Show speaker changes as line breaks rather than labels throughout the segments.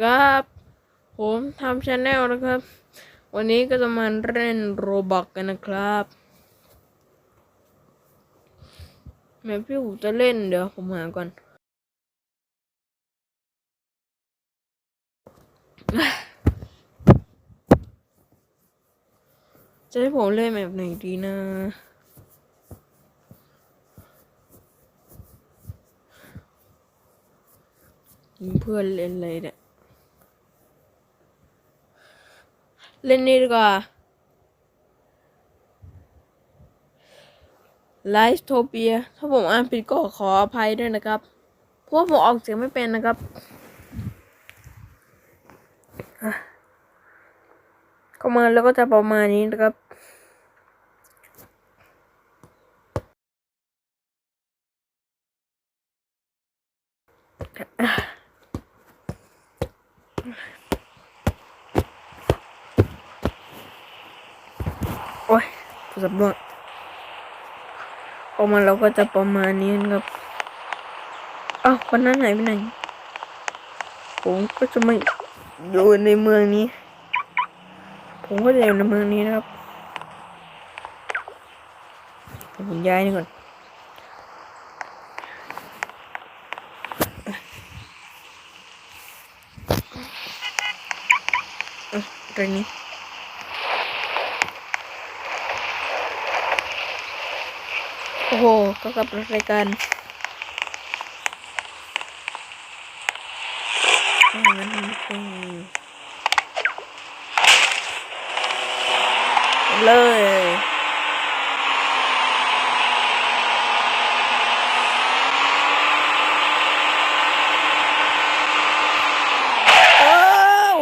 ครับผมทำชาแนลนะครับ วันนี้ก็จะมาเล่นโรบอกกันนะครับแม่พี่ผมจะเล่นเดี๋ยวผมหาก่อน จะให้ผมเล่นแบบไหนดีนะเพื่อนเล่นอะไรเนี่ย เล่นนี่ดีกว่าไลฟ์โทเปีย ถ้าผมอ่านผิดก็ขออภัยด้วยนะครับ เพราะว่าผมออกเสียงไม่เป็นนะครับ ก็มาแล้วก็จะประมาณนี้นะครับโอ้ยสำรวจออกมาเราก็จะประมาณนี้นะครับอ้าวคนนั้นไหายไปไหน ผมก็จะไม่อยู่ในเมืองนี้ ผมก็จะอยู่ในเมืองนี้นะครับยวผมย้ายนี่ก่อนอะตรงนี้ โหก็กลับรายการเลยโอ้ว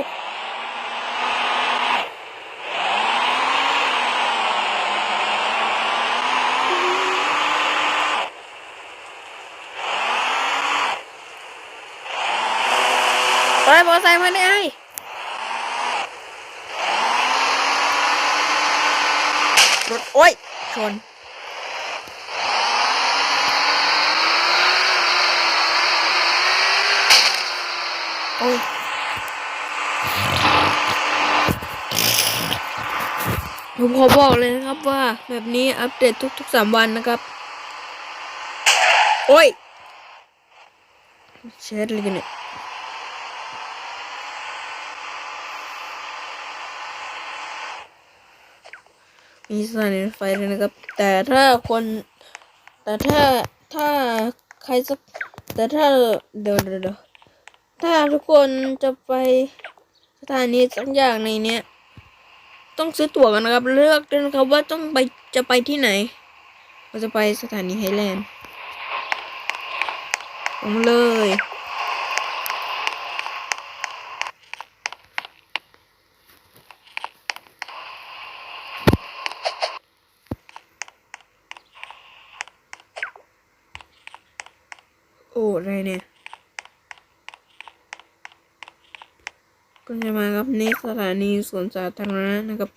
ไปมอไซค์มาได้ไอ้รถโอ้ย ชนโอ้ยผมขอบอกเลยนะครับว่าแบบนี้อัปเดตทุกๆสามวันนะครับ โอ้ยเช็ดเลยกันเนี่ย มีสถานีรถไฟเลยนะครับ แต่ถ้าคน แต่ถ้าถ้าใครสักแต่ถ้าเดี๋ยวเดี๋ยวเดี๋ยวถ้าทุกคนจะไปสถานีสักอย่างในเนี้ยต้องซื้อตั๋วกันนะครับ เลือกด้วยนะครับว่าต้องไปจะไปที่ไหนเราจะไปสถานีไฮแลนด์ผมเลย โอ้อะไรเนี่ย ก็จะมาครับนี่สถานีสวนสาธารณะนะครับ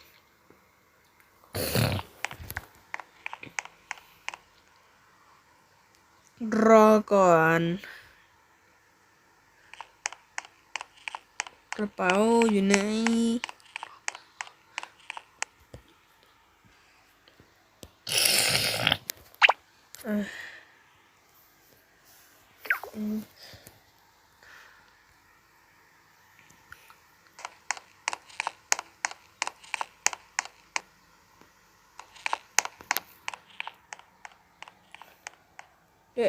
รอก่อน กระเป๋าอยู่ไหน อะอืม เดี๋ย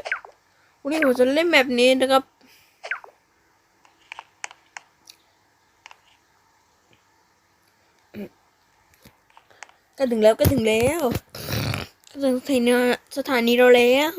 ววันนี้ผมจะเล่นแบบนี้นะครับ ก็ถึงแล้วก็ถึงแล้ว ก็ถึงสถานีสถานีเราแล้ว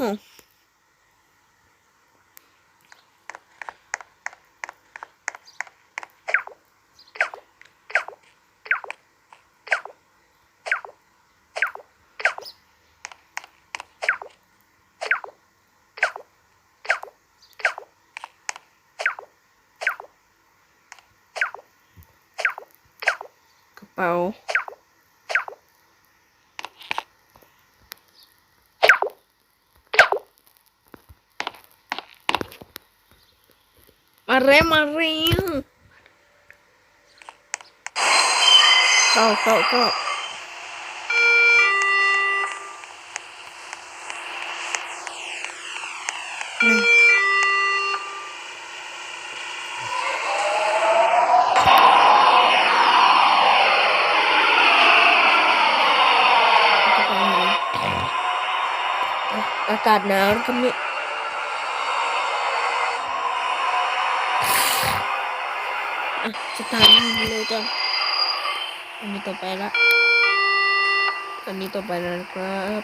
มาเร็วมาเร็วเข้าเข้าเข้าอากาศหนาวก็มี ตาร์ทนี่เลยจังอันนี้ต่อไปละอันนี้ต่อไปแล้วนะครับ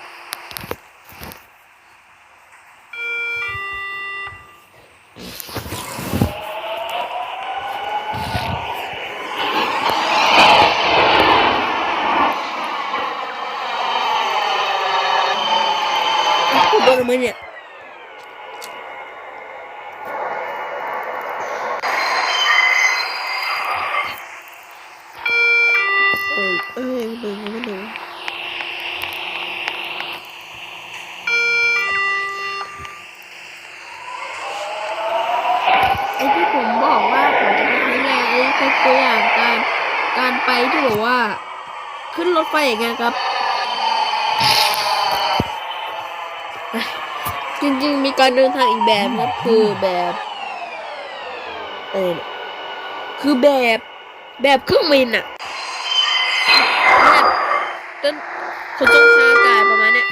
พูดโดนไหมเนี่ยเอ้ยเอ้ยดูไม่ดูไอ้ที่ผมบอกว่าผมจะทำให้แน่ไอ้คือ ตัวอย่างการการไปที่บอกว่า ขึ้นรถไฟอย่างเงี้ยครับจริงๆ มีการเดินทางอีกแบบนะคือแบบเออคือแบบแบบเครื่องบินอะแบบต้นขนส่งทางอากาศประมาณเนี้ย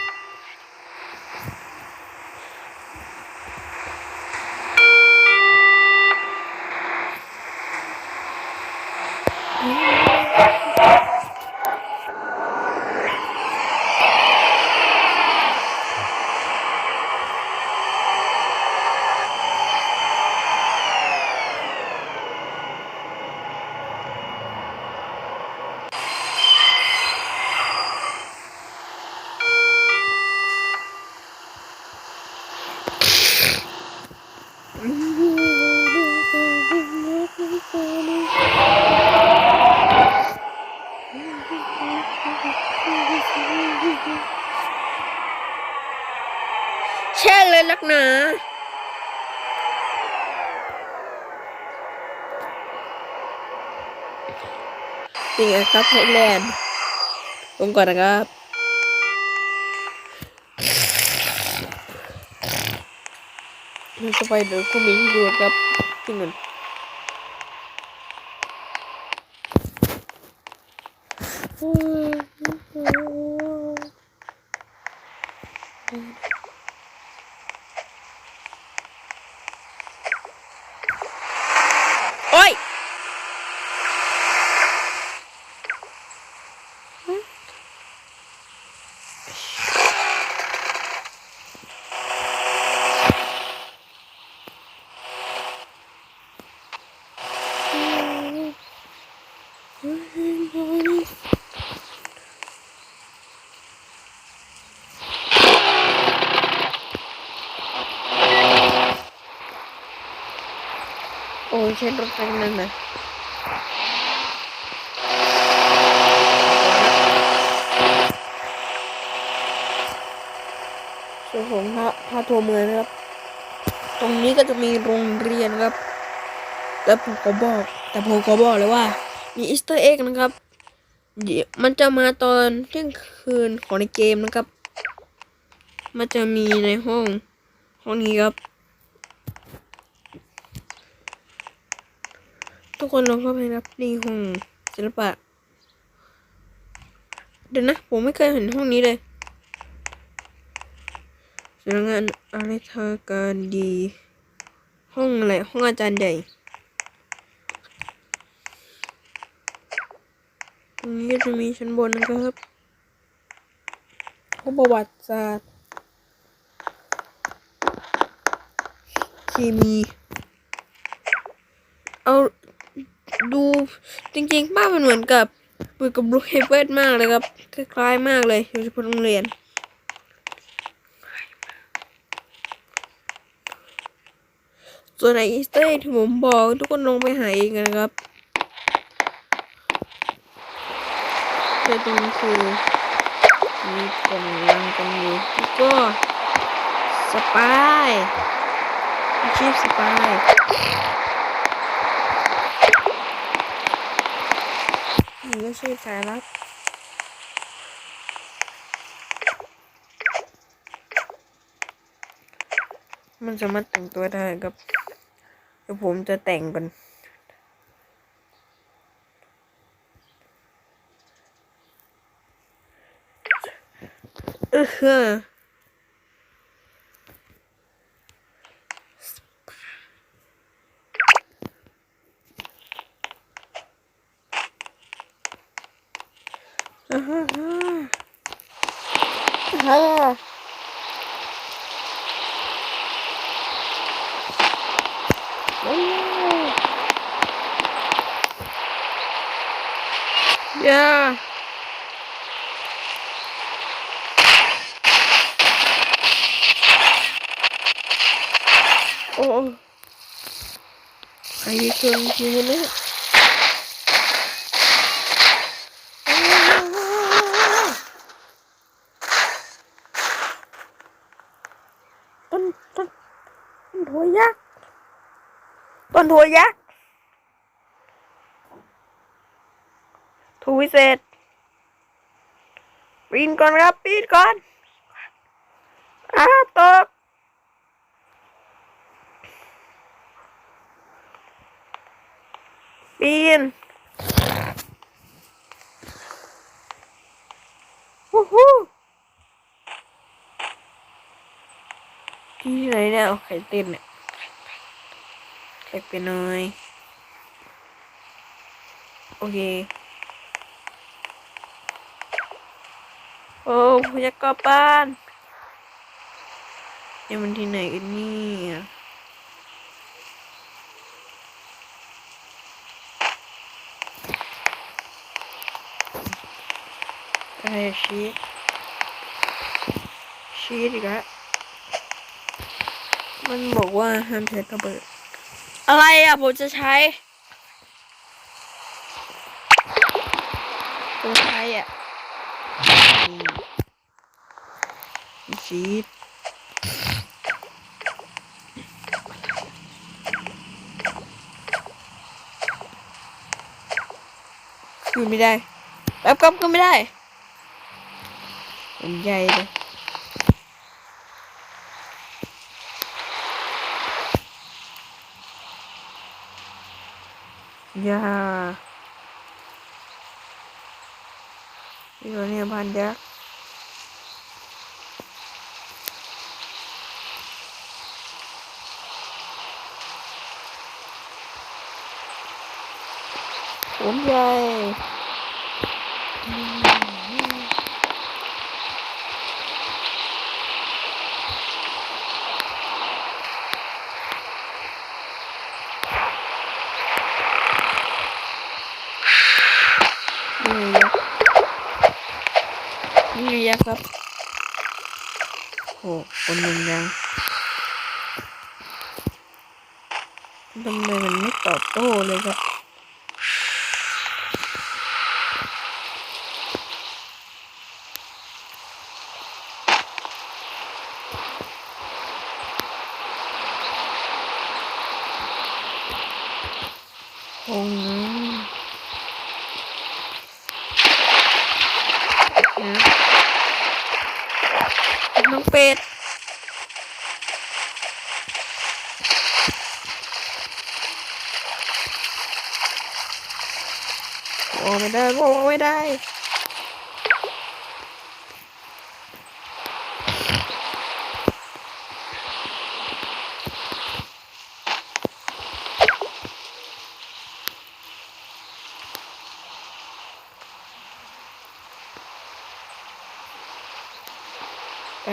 แช่เลยลักห นานี่ไงครับไทยแลนด์ลงก่อนนะครับเราจะไปเดินเครื่องบินที่ดูครับที่นั่นโอ้ย โอ้ยใช้รถไฟนั่นนะส่วนของพระพระทัวร์เมืองนะครับ ตรงนี้ก็จะมีโรงเรียนครับ แล้วผมก็บอก แต่ผมก็บอกเลยว่า มีอีสเตอร์เอ็กนะครับเดี๋ยวมันจะมาตอนเที่ยงคืนของในเกมนะครับ มันจะมีในห้อง ห้องนี้ครับ ทุกคนลองเข้าไปรับนี่ห้องศิลปะ เดี๋ยวนะ ผมไม่เคยเห็นห้องนี้เลยสำนักงานอะไรทาการดี ห้องอะไร ห้องอาจารย์ใหญ่ ตรงนี้ก็จะมีชั้นบนนะครับห้องประวัติศาสตร์เคมี เอา ดูจริงๆบ้ามันเหมือนกับเหมือนกับบลูเฮเวนมากเลยครับคล้ายๆมากเลยโดยเฉพาะโรงเรียนส่วนไออีสเตอร์ที่ผมบอกทุกคนลงไปหาเองนะครับเจอตรงคือมีกล่องลังกันอยู่แล้วก็สปายอาชีพสปาย นมืออาชีพสายลับมันสามารถแต่งตัวได้ครับเดี๋ยวผมจะแต่งกันเออฮะอ่าฮะอ่าฮะโอ้ ยาโอ้ใครชวนทีนี้ต้นต้น ถูวิเศษปีนก่อนครับปีนก่อนอ้าตกปีนวู้ฮู้ที่ไหนเนี่ยไข่เต้นเนี่ยไข่เป็นน้อยโอเค โอ้พยากรบ้านนี่มันที่ไหนกันเนี่ยอะไรอะชีสชีสอีกแล้วมันบอกว่าห้ามใช้ระเบิด อะไรอะ ผมจะใช้ผมใช้อะนี่ ชีสคือไม่ได้แป๊บก็ก็ไม่ได้มันใหญ่เลยยานี่เราเนี่ยพันยักษ์ ผมใหญ่นี่ยักษ์นี่ไงยักษ์ครับโอ้คนหนึ่งยังทำไมมันไม่ตอบโต้เลยครับ คงนะน้องเป็ด โอ้ไม่ได้โอ้ไม่ได้ ไป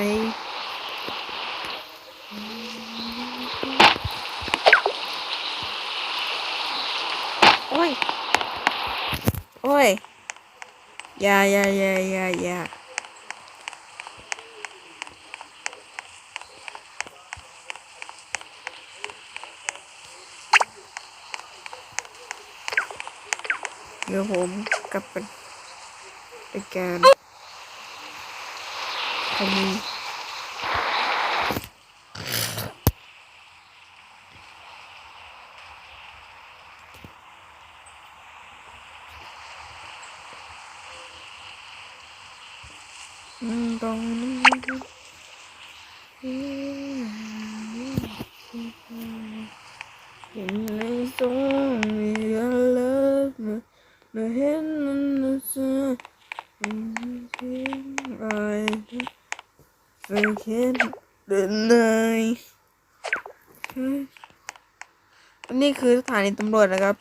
โอ้ย โอ้ย อย่าอย่าอย่าอย่าอย่าเดี๋ยวผมกลับไปไปการทำนี้ ตรงนี้ เห็นในทรงมีอะไรมามาเห็นมันนะเสืออะไรไปเห็นเดินในนี่คือสถานีตำรวจนะครับ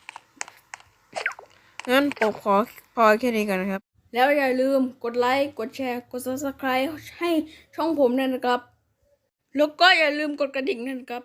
งั้นผมขอพอแค่นี้กันนะครับ แล้วอย่าลืมกดไลค์ กดแชร์ กด subscribe ให้ช่องผมด้วยนะครับ แล้วก็อย่าลืมกดกระดิ่งด้วยนะครับ